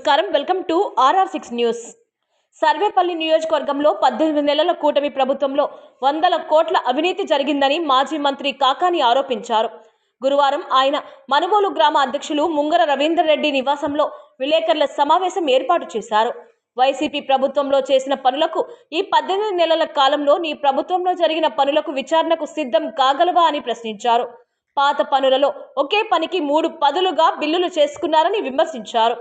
నమస్కారం. Welcome to RR six news. Sarvepalli నియోజకవర్గంలో పద్దెనిమిది నెలల కూటమి ప్రభుత్వంలో వందల కోట్ల అవినీతి జరిగిందని మాజీ మంత్రి కాకాని ఆరోపించారు. గురువారం ఆయన మనుగోలు గ్రామ అధ్యక్షులు ముంగర రవీందర్ రెడ్డి నివాసంలో విలేకరుల సమావేశం ఏర్పాటు చేశారు. వైసీపీ ప్రభుత్వంలో చేసిన పనులకు ఈ పద్దెనిమిది నెలల కాలంలో నీ ప్రభుత్వంలో జరిగిన పనులకు విచారణకు సిద్ధం కాగలవా అని ప్రశ్నించారు. పాత పనులలో ఒకే పనికి మూడు పదులుగా బిల్లులు చేసుకున్నారని విమర్శించారు.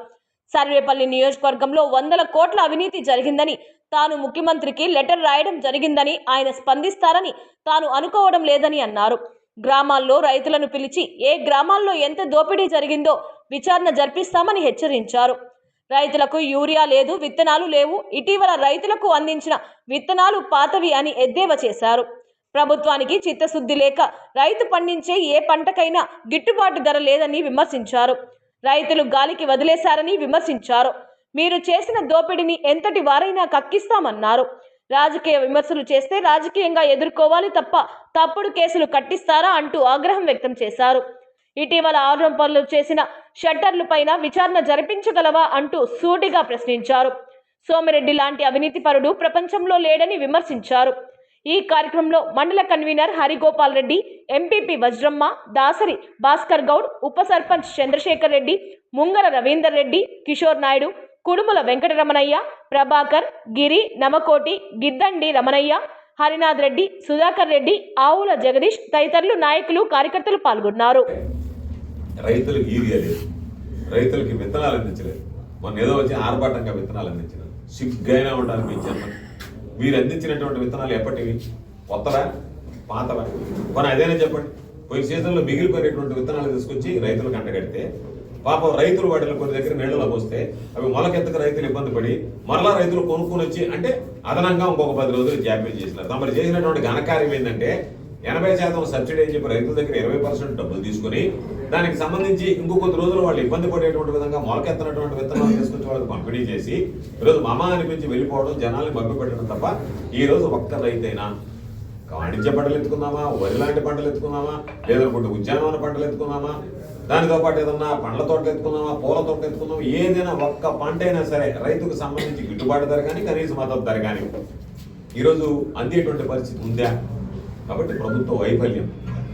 సర్వేపల్లి నియోజకవర్గంలో వందల కోట్ల అవినీతి జరిగిందని తాను ముఖ్యమంత్రికి లెటర్ రాయడం జరిగిందని ఆయన స్పందిస్తారని తాను అనుకోవడం లేదని అన్నారు. గ్రామాల్లో రైతులను పిలిచి ఏ గ్రామాల్లో ఎంత దోపిడీ జరిగిందో విచారణ జరిపిస్తామని హెచ్చరించారు. రైతులకు యూరియా లేదు విత్తనాలు లేవు ఇటీవల రైతులకు అందించిన విత్తనాలు పాతవి అని ఎద్దేవా చేశారు. ప్రభుత్వానికి చిత్తశుద్ధి లేక రైతు పండించే ఏ పంటకైనా గిట్టుబాటు ధర లేదని విమర్శించారు. రైతులు గాలికి వదిలేశారని విమర్శించారు. మీరు చేసిన దోపిడీని ఎంతటి వారైనా కక్కిస్తామన్నారు. రాజకీయ విమర్శలు చేస్తే రాజకీయంగా ఎదుర్కోవాలి తప్ప తప్పుడు కేసులు కట్టిస్తారా అంటూ ఆగ్రహం వ్యక్తం చేశారు. ఇటీవల ఆరోపణలు చేసిన షట్టర్లు పైన విచారణ జరిపించగలవా అంటూ సూటిగా ప్రశ్నించారు. సోమిరెడ్డి లాంటి అవినీతిపరుడు ప్రపంచంలో లేడని విమర్శించారు. ఈ కార్యక్రమంలో మండల కన్వీనర్ హరిగోపాల్ రెడ్డి ఎంపీపీ వజ్రమ్మ దాసరి భాస్కర్ గౌడ్ ఉప సర్పంచ్ చంద్రశేఖర్ రెడ్డి ముంగర రవీందర్ రెడ్డి కిషోర్ నాయుడు కుడుముల వెంకటరమణయ్య ప్రభాకర్ గిరి నమకోటి గిద్దండి రమణయ్య హరినాథ్ రెడ్డి సుధాకర్ రెడ్డి ఆవుల జగదీష్ తదితరులు నాయకులు కార్యకర్తలు పాల్గొన్నారు. రైతులకు రైతులకి విత్తనాలు అందించలేదు. మొన్న ఏదో వచ్చి ఆర్భాటంగా విత్తనాలు అందించలేదు సిగ్గైనా ఉండాలని మీ మీరు అందించినటువంటి విత్తనాలు ఎప్పటివి? కొత్తవా? పాతవా? మన అదేనా చెప్పండి. పోయిన సీజన్లో మిగిలిపోయినటువంటి విత్తనాలు తీసుకొచ్చి రైతులకు అంటగడితే పాపం రైతులు వాటిలో కొన్ని దగ్గర నీళ్ళలోకి వస్తే అవి మొలకెత్తక రైతులు ఇబ్బంది పడి మరలా రైతులు కొనుక్కొని వచ్చి అంటే అదనంగా ఇంకొక పది రోజులు జాప్యం చేసినారు. తమరు చేసినటువంటి ఘనకార్యం ఏంటంటే ఎనభై శాతం సబ్సిడీ అని చెప్పి రైతుల దగ్గర ఇరవై పర్సెంట్ డబ్బులు తీసుకుని దానికి సంబంధించి ఇంకో కొద్ది రోజులు వాళ్ళు ఇబ్బంది పడేటువంటి విధంగా మొలకెత్తనటువంటి విత్తనాలు తీసుకొచ్చి వాళ్ళకి పంపిణీ చేసి ఈరోజు మమ అనిపించి వెళ్ళిపోవడం జనాల్ని మభ్య పెట్టడం తప్ప ఈ రోజు ఒక్క రైతైనా వాణిజ్య పంటలు ఎత్తుకుందామా? వరి లాంటి పంటలు ఎత్తుకుందామా? లేదనుకుంటే ఉద్యానవన పంటలు ఎత్తుకుందామా? దానితో పాటు ఏదన్నా పండ్ల తోటలు ఎత్తుకుందామా? పూల తోటలు ఎత్తుకుందామా? ఏదైనా ఒక్క పంట అయినా సరే రైతుకు సంబంధించి గిట్టుబాటు ధర కానీ కనీస మద్దతు ధర కానీ. ఈరోజు అందేటువంటి పరిస్థితి ఉందా? కాబట్టి ప్రభుత్వ వైఫల్యం.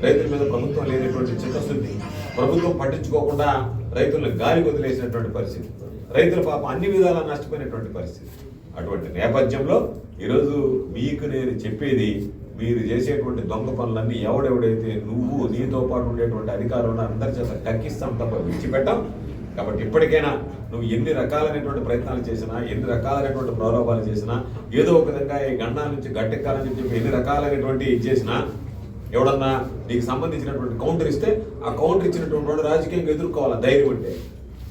రైతుల మీద ప్రభుత్వం లేనటువంటి చిత్తశుద్ధి ప్రభుత్వం పట్టించుకోకుండా రైతులను గాలి వదిలేసినటువంటి పరిస్థితి రైతుల పాపం అన్ని విధాలా నష్టపోయినటువంటి పరిస్థితి. అటువంటి నేపథ్యంలో ఈరోజు మీకు నేను చెప్పేది మీరు చేసేటువంటి దొంగ పనులన్నీ ఎవడెవడైతే నువ్వు నీతో పాటు ఉండేటువంటి అధికారులను అందరి చేత కక్కిస్తాం తప్ప విడిచిపెట్టాం. కాబట్టి ఇప్పటికైనా నువ్వు ఎన్ని రకాలైనటువంటి ప్రయత్నాలు చేసినా ఎన్ని రకాలైనటువంటి ప్రలోభాలు చేసినా ఏదో ఒక విధంగా ఈ గండాల నుంచి గట్టెక్కాలని చెప్పి ఎన్ని రకాలైనటువంటి ఇది చేసినా ఎవడన్నా నీకు సంబంధించినటువంటి కౌంటర్ ఇస్తే ఆ కౌంటర్ ఇచ్చినటువంటి వాడు రాజకీయంగా ఎదుర్కోవాలా? ధైర్యం ఉంటే.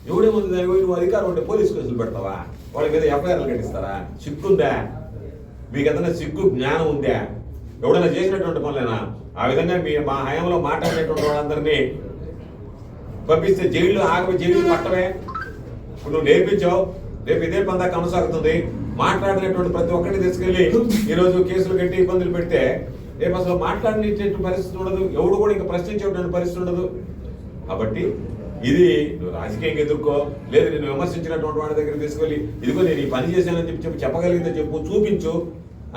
ఎవడే ముందు ధైర్యం నువ్వు అధికారం ఉంటే పోలీస్ కేసులు పెడతావా? వాళ్ళ మీద ఎఫ్ఐఆర్లు కట్టిస్తారా? సిగ్గుందా? మీకు ఏదైనా సిగ్గు జ్ఞానం ఉందా? ఎవడైనా చేసినటువంటి పనులేనా? ఆ విధంగా మీ మా హయాంలో మాట్లాడినటువంటి వాళ్ళందరినీ పంపిస్తే జైల్లో ఆగమి జైలు పట్టమే ఇప్పుడు నువ్వు నేర్పించావు రేపు ఇదే పందా కొనసాగుతుంది. మాట్లాడినటువంటి ప్రతి ఒక్కరిని తీసుకెళ్ళి ఈరోజు కేసులు కట్టి ఇబ్బందులు పెడితే రేపు అసలు మాట్లాడినటువంటి పరిస్థితి ఉండదు ఎవడు కూడా ఇంకా ప్రశ్నించేటువంటి పరిస్థితి ఉండదు. కాబట్టి ఇది నువ్వు రాజకీయంగా ఎదుర్కో లేదు నేను విమర్శించినటువంటి వాడి దగ్గర తీసుకెళ్ళి ఇదిగో నేను ఈ పని చేశానని చెప్పి చెప్పి చెప్పగలిగితే చెప్పు చూపించు.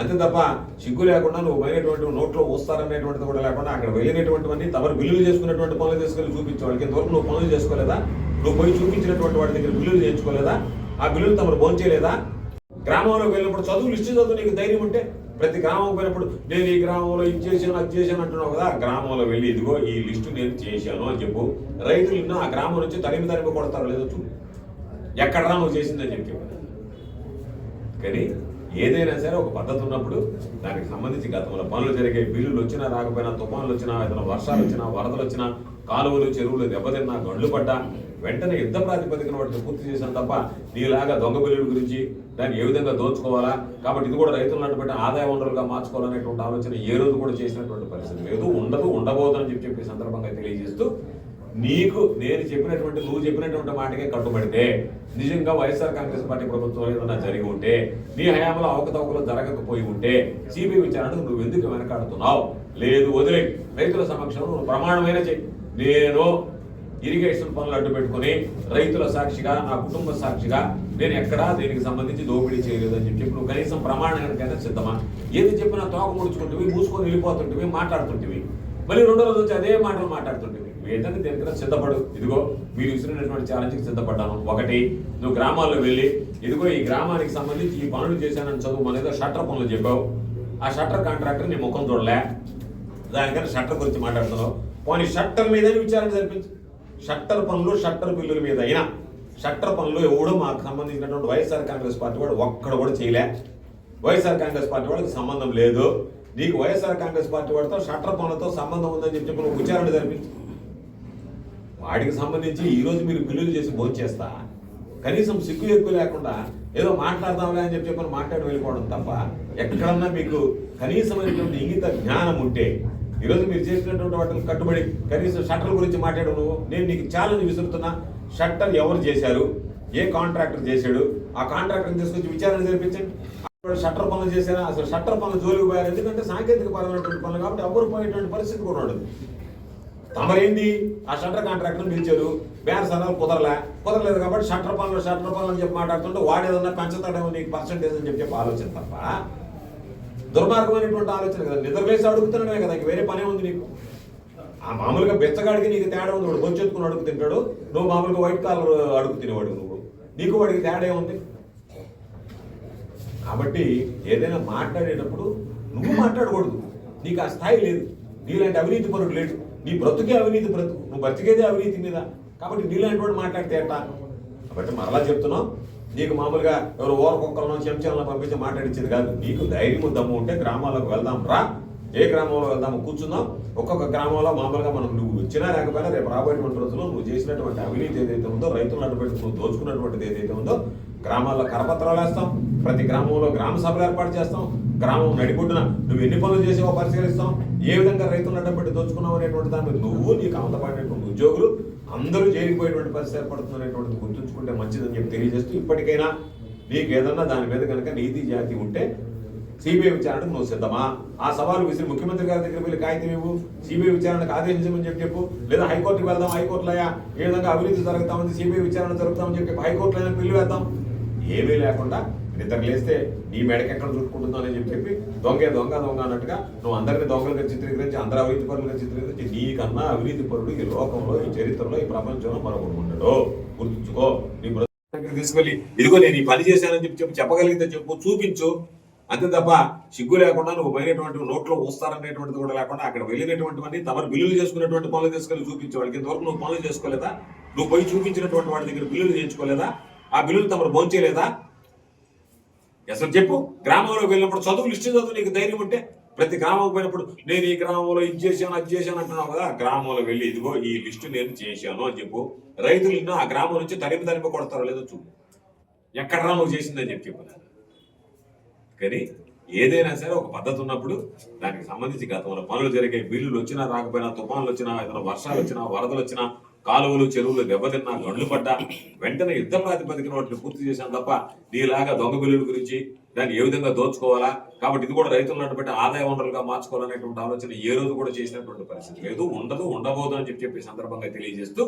అంతే తప్ప సిగ్గు లేకుండా నువ్వు పోయినటువంటి నోట్లో వస్తారనేటువంటిది కూడా లేకుండా అక్కడ వెళ్ళినటువంటివన్నీ తమరు బిల్లులు చేసుకున్నటువంటి పనులు తీసుకెళ్ళి చూపించు. వాళ్ళకి ఇంతవరకు నువ్వు పనులు చేసుకోలేదా? నువ్వు పోయి చూపించినటువంటి వాడి దగ్గర బిల్లులు చేయించుకోలేదా? ఆ బిల్లులు తమరు భోంచేయలేదా గ్రామంలోకి వెళ్ళినప్పుడు చదువు లిస్టు చదువు నీకు ధైర్యం ఉంటే ప్రతి గ్రామం పోయినప్పుడు నేను ఈ గ్రామంలో ఇది చేశాను అది చేశాను అంటున్నావు కదా గ్రామంలో వెళ్ళి ఇదిగో ఈ లిస్టు నేను చేశాను అని చెప్పు. రైతులు ఆ గ్రామం నుంచి తరిమి తరిమి కొడతారో లేదో చూడు. ఎక్కడరా నువ్వు చేసిందని చెప్పి కానీ ఏదైనా సరే ఒక పద్ధతి ఉన్నప్పుడు దానికి సంబంధించి గతంలో పనులు జరిగే బిల్లులు వచ్చినా రాకపోయినా తుఫాన్లు వచ్చినా ఏదైనా వర్షాలు వచ్చినా వరదలు వచ్చినా కాలువలు చెరువులు దెబ్బతిన్నా గండ్లు పడ్డా వెంటనే యుద్ధ ప్రాతిపదికన వాటిని పూర్తి చేశాను తప్ప నీలాగా దొంగ బిల్లుల గురించి దాన్ని ఏ విధంగా దోచుకోవాలా? కాబట్టి ఇది కూడా రైతులు నట్టుబట్టి ఆదాయ వనరులుగా మార్చుకోవాలనేటువంటి ఆలోచన ఏ రోజు కూడా చేసినటువంటి పరిస్థితి లేదు. ఉండదు ఉండబోదని చెప్పి చెప్పి సందర్భంగా తెలియజేస్తూ నీకు నేను చెప్పినటువంటి నువ్వు చెప్పినటువంటి మాటకే కట్టుబడితే నిజంగా వైఎస్ఆర్ కాంగ్రెస్ పార్టీ ప్రభుత్వం ఏదైనా జరిగి ఉంటే నీ హయాంలో అవకతవకలు జరగకపోయి ఉంటే సిబిఐ విచారణకు నువ్వు ఎందుకు వెనకాడుతున్నావు? లేదు వదిలే రైతుల సమక్షంలో నువ్వు ప్రమాణమైన చెయ్యి. నేను ఇరిగేషన్ పనులు అడ్డు పెట్టుకుని రైతుల సాక్షిగా నా కుటుంబ సాక్షిగా నేను ఎక్కడా దీనికి సంబంధించి దోపిడీ చేయలేదు అని చెప్పి నువ్వు కనీసం ప్రమాణానికైనా సిద్ధమా? ఏది చెప్పినా తోక ముడుచుకుంటువి మూసుకొని వెళ్ళిపోతుంటివి మాట్లాడుతుంటివి. మళ్ళీ రెండో రోజు వచ్చి అదే మాటలు మాట్లాడుతుంటివి. ఏంటంటే దేనికైనా సిద్ధపడు. ఇదిగో మీరు ఇచ్చినటువంటి ఛాలెంజ్కి సిద్ధపడ్డాను. ఒకటి నువ్వు గ్రామాల్లో వెళ్ళి ఇదిగో ఈ గ్రామానికి సంబంధించి ఈ పనులు చేశానని చదువు మన ఏదో షట్టర్ పనులు చెప్పావు. ఆ షట్టర్ కాంట్రాక్టర్ నీ ముఖం చూడలే. దానికన్నా షట్టర్ గురించి మాట్లాడుతున్నావు. పోనీ షట్టర్ మీద విచారణ జరిపించు. షట్టర్ పనులు షట్టర్ బిల్లుల మీద అయినా షట్టర్ పనులు ఎవడో మాకు సంబంధించినటువంటి వైఎస్ఆర్ కాంగ్రెస్ పార్టీ వాడు ఒక్కడ కూడా చేయలే. వైఎస్ఆర్ కాంగ్రెస్ పార్టీ వాడికి సంబంధం లేదు. నీకు వైఎస్ఆర్ కాంగ్రెస్ పార్టీ వాడితో షట్టర్ పనులతో సంబంధం ఉందని చెప్పి చెప్పి నువ్వు విచారణ జరిపించు. వాడికి సంబంధించి ఈరోజు మీరు బిల్లులు చేసి భోంచేస్తా కనీసం సిగ్గు ఎక్కువ లేకుండా ఏదో మాట్లాడదాంలే అని చెప్పి చెప్పని మాట్లాడి వెళ్ళిపోవడం తప్ప ఎక్కడన్నా మీకు కనీసమైనటువంటి ఇంగిత జ్ఞానం ఉంటే ఈరోజు మీరు చేసినటువంటి వాటిని కట్టుబడి కనీసం షట్టర్ గురించి మాట్లాడు నువ్వు. నేను నీకు ఛాలెంజ్ విసురుతున్నా. షట్టర్ ఎవరు చేశారు? ఏ కాంట్రాక్టర్ చేశాడు? ఆ కాంట్రాక్టర్ తీసుకొచ్చి విచారణ జరిపించండి. షట్టర్ పనులు చేశారా? అసలు షట్టర్ పనులు జోలికి పోయారు? ఎందుకంటే సాంకేతిక పరమైనటువంటి పనులు కాబట్టి ఎవరు పోయేటువంటి పరిస్థితి కూడా ఉండదు. తమరేంది? ఆ షట్టర్ కాంట్రాక్టర్ పిలిచారు. బేరసరాలు కుదరలే. కుదరలేదు కాబట్టి షట్టర్ పనులు షట్టర్ పనులు అని చెప్పి మాట్లాడుతుంటే వాడేదన్నా పెంచుతాడేమో నీకు పర్సంటేజ్ అని చెప్పి చెప్పి ఆలోచన తప్ప దుర్మార్గమైనటువంటి ఆలోచన కదా. నిద్రలేసి అడుగుతున్నాడే కదా వేరే పనే ఉంది నీకు. ఆ మామూలుగా బెచ్చగాడికి నీకు తేడా ఉంది వాడు బొంచెత్తుకుని అడుగు తింటాడు నువ్వు మామూలుగా వైట్ కాలర్ అడుగు తినేవాడు నువ్వు. నీకు వాడికి తేడా ఉంది కాబట్టి ఏదైనా మాట్లాడేటప్పుడు నువ్వు మాట్లాడకూడదు. నీకు ఆ స్థాయి లేదు. నీలాంటి అవినీతి పరుడు లేడు. నీ బ్రతుకే అవినీతి బ్రతుకు. నువ్వు బ్రతికేదే అవినీతి మీద. కాబట్టి నీలాంటి వాడు మాట్లాడితే ఎట్టా కాబట్టి మరలా చెప్తున్నావు నీకు మామూలుగా ఎవరు ఓరకొక్కలను చెంచాలను పంపించి మాట్లాడించేది కాదు. నీకు ధైర్యం దమ్ము ఉంటే గ్రామాలకు వెళ్దాం రా. ఏ గ్రామంలో వెళ్దాము కూర్చుందాం. ఒక్కొక్క గ్రామంలో మామూలుగా మనం నువ్వు వచ్చినా లేకపోయినా రేపు రాబోయేటువంటి రోజుల్లో నువ్వు చేసినటువంటి అవినీతి ఏదైతే ఉందో రైతులు అటువంటి నువ్వు దోచుకున్నటువంటిది ఏదైతే ఉందో గ్రామాల్లో కరపత్రాలు వేస్తాం. ప్రతి గ్రామంలో గ్రామ సభలు ఏర్పాటు చేస్తాం. గ్రామం నడిబొడ్డున నువ్వు ఎన్ని పనులు చేసావో పరిశీలిస్తాం. ఏ విధంగా రైతులు అడ్డబెట్టి దోచుకున్నావు అనేటువంటి దాన్ని నువ్వు నీకు అవతపడినటువంటి ఉద్యోగులు అందరూ చేరిపోయేటువంటి పరిస్థితి ఏర్పడుతుందనేటువంటిది గుర్తుంచుకుంటే మంచిదని చెప్పి తెలియజేస్తూ ఇప్పటికైనా నీకు ఏదన్నా దాని మీద కనుక నీతి జాతి ఉంటే సిబిఐ విచారణకు నువ్వు సిద్ధమా? ఆ సవాలు విసిరి ముఖ్యమంత్రి గారి దగ్గర వెళ్ళి కాగితం ఇవ్వు సిబిఐ విచారణకు ఆదేశించమని చెప్పి చెప్పు. లేదా హైకోర్టుకి వెళ్దాం హైకోర్టులో ఏ విధంగా అవినీతి జరుగుతామని సిబిఐ విచారణ జరుగుతామని చెప్పి హైకోర్టులో అయినా వేద్దాం. ఏమీ లేకుండా నిద్ర లేస్తే నీ మెడకి ఎక్కడ చుట్టుకుంటుందో అని చెప్పి చెప్పి దొంగే దొంగ దొంగ అన్నట్టుగా నువ్వు అందరిని దొంగలుగా చిత్రీకరించి అందరూ అవినీతి పరులుగా చిత్రీకరించి నీకన్నా అవినీతి పరుడు ఈ లోకంలో ఈ చరిత్రలో ఈ ప్రపంచంలో మరొకడు ఉండడు. గుర్తుంచుకో నీ దగ్గర తీసుకెళ్ళి ఇదిగో నేను ఈ పని చేశానని చెప్పి చెప్పి చెప్పగలిగితే చెప్పు చూపించు. అంతే తప్ప సిగ్గు లేకుండా నువ్వు పోయినటువంటి నోట్లో ఊస్తారనేటువంటిది కూడా లేకుండా అక్కడ వెళ్ళినటువంటివన్నీ తమరు బిల్లులు చేసుకున్నటువంటి పనులు తీసుకెళ్ళి చూపించే వాళ్ళకి ఇంతవరకు నువ్వు పనులు చేసుకోలేదా? నువ్వు పోయి చూపించినటువంటి వాడి దగ్గర బిల్లులు చేయించుకోలేదా? ఆ బిల్లులు తమరు భోంచేయలేదా? అసలు చెప్పు. గ్రామంలోకి వెళ్ళినప్పుడు చదువు లిస్ట్ చదువు నీకు ధైర్యం ఉంటే ప్రతి గ్రామం పోయినప్పుడు నేను ఈ గ్రామంలో ఇది చేశాను అది చేశాను అంటున్నావు కదా గ్రామంలో వెళ్ళి ఇదిగో ఈ లిస్టు నేను చేశాను అని చెప్పు. రైతులు ఇన్నో ఆ గ్రామం నుంచి తరిమి తరిమి కొడతారో లేదో చూడు. ఎక్కడ నువ్వు చేసిందని చెప్పి చెప్పు కానీ ఏదైనా సరే ఒక పద్ధతి ఉన్నప్పుడు దానికి సంబంధించి గతంలో పనులు జరిగే బిల్లులు వచ్చినా రాకపోయినా తుఫాన్లు వచ్చినా ఏదైనా వర్షాలు వచ్చినా వరదలు వచ్చినా కాలువలు చెరువులు దెబ్బతిన్నా గండ్లు పడ్డా వెంటనే యుద్ధ ప్రాతిపదికన వాటిని పూర్తి చేశాను తప్ప నీలాగా దొంగ బిల్లుల గురించి దాన్ని ఏ విధంగా దోచుకోవాలా? కాబట్టి ఇది కూడా రైతులను అడ్డుపెట్టి ఆదాయ వనరులుగా మార్చుకోవాలనేటువంటి ఆలోచన ఏ రోజు కూడా చేసినటువంటి పరిస్థితి లేదు. ఉండదు ఉండబోదు అని చెప్పి చెప్పే సందర్భంగా తెలియజేస్తూ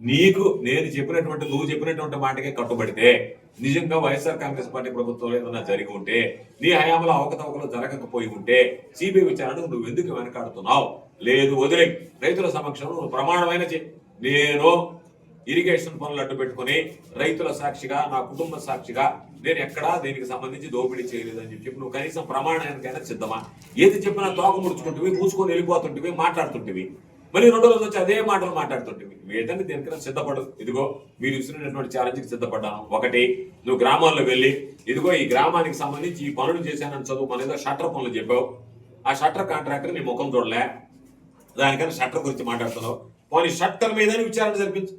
నీకు నేను చెప్పినటువంటి నువ్వు చెప్పినటువంటి మాటకే కట్టుబడితే నిజంగా వైఎస్ఆర్ కాంగ్రెస్ పార్టీ ప్రభుత్వంలో ఏదైనా జరిగి ఉంటే నీ హయాంలో అవకతవకలు జరగకపోయి ఉంటే సిబిఐ విచారణకు నువ్వు ఎందుకు వెనకాడుతున్నావు? లేదు వదిలే. రైతుల సమక్షంలో నువ్వు ప్రమాణమైన చే- నేను ఇరిగేషన్ పనులు అడ్డు పెట్టుకుని రైతుల సాక్షిగా నా కుటుంబ సాక్షిగా నేను ఎక్కడా దీనికి సంబంధించి దోపిడీ చేయలేదని చెప్పి నువ్వు కనీసం ప్రమాణానికైనా సిద్ధమా? ఏది చెప్పినా తోక ముడుచుకుంటువి మూసుకొని వెళ్ళిపోతుంటివి మాట్లాడుతుంటివి. మళ్ళీ రెండు రోజులు వచ్చి అదే మాటలు మాట్లాడుతుంటివి. ఏదంటే దేనికైనా సిద్ధపడు ఇదిగో మీరు ఇస్తున్నటువంటి ఛాలెంజ్కి సిద్ధపడ్డాను. ఒకటి నువ్వు గ్రామాల్లో వెళ్ళి ఇదిగో ఈ గ్రామానికి సంబంధించి ఈ పనులు చేశానని చదువు మన ఏదో షట్టర్ పనులు చెప్పావు. ఆ షట్టర్ కాంట్రాక్టర్ నీ ముఖం చూడలే. దానికన్నా షట్టర్ గురించి మాట్లాడుతున్నావు. పోనీ షట్టర్ మీద విచారణ జరిపించు.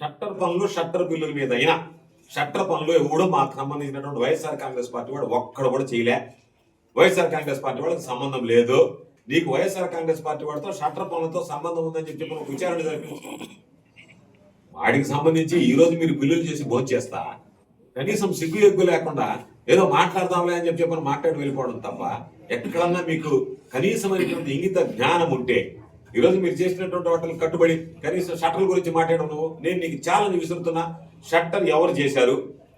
షట్టర్ పనులు షట్టర్ బిల్లుల మీద అయినా షట్టర్ పనులు ఎవడో మాకు సంబంధించినటువంటి వైఎస్ఆర్ కాంగ్రెస్ పార్టీ వాడు ఒక్కడ కూడా చేయలే. వైఎస్ఆర్ కాంగ్రెస్ పార్టీ వాళ్ళకి సంబంధం లేదు. నీకు వైఎస్ఆర్ కాంగ్రెస్ పార్టీ వాడితో షట్టర్ పనులతో సంబంధం ఉందని చెప్పి మనం విచారణ జరిపించాం. వాడికి సంబంధించి ఈ రోజు మీరు బిల్లులు చేసి భోంచేస్తా కనీసం సిగ్గు ఎగ్గు లేకుండా ఏదో మాట్లాడదాంలే అని చెప్పి చెప్పని మాట్లాడి వెళ్ళిపోవడం తప్ప ఎక్కడన్నా మీకు కనీసమైనటువంటి ఇంగిత జ్ఞానం ఉంటే ఈరోజు మీరు చేసినటువంటి వాటిని కట్టుబడి కనీసం షట్టర్ గురించి మాట్లాడడం నువ్వు. నేను నీకు ఛాలెంజ్ విసురుతున్నా. షట్టర్ ఎవరు చేశారు?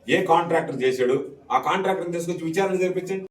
ఏ కాంట్రాక్టర్ చేశాడు? ఆ కాంట్రాక్టర్ తీసుకొచ్చి విచారణ జరిపించండి.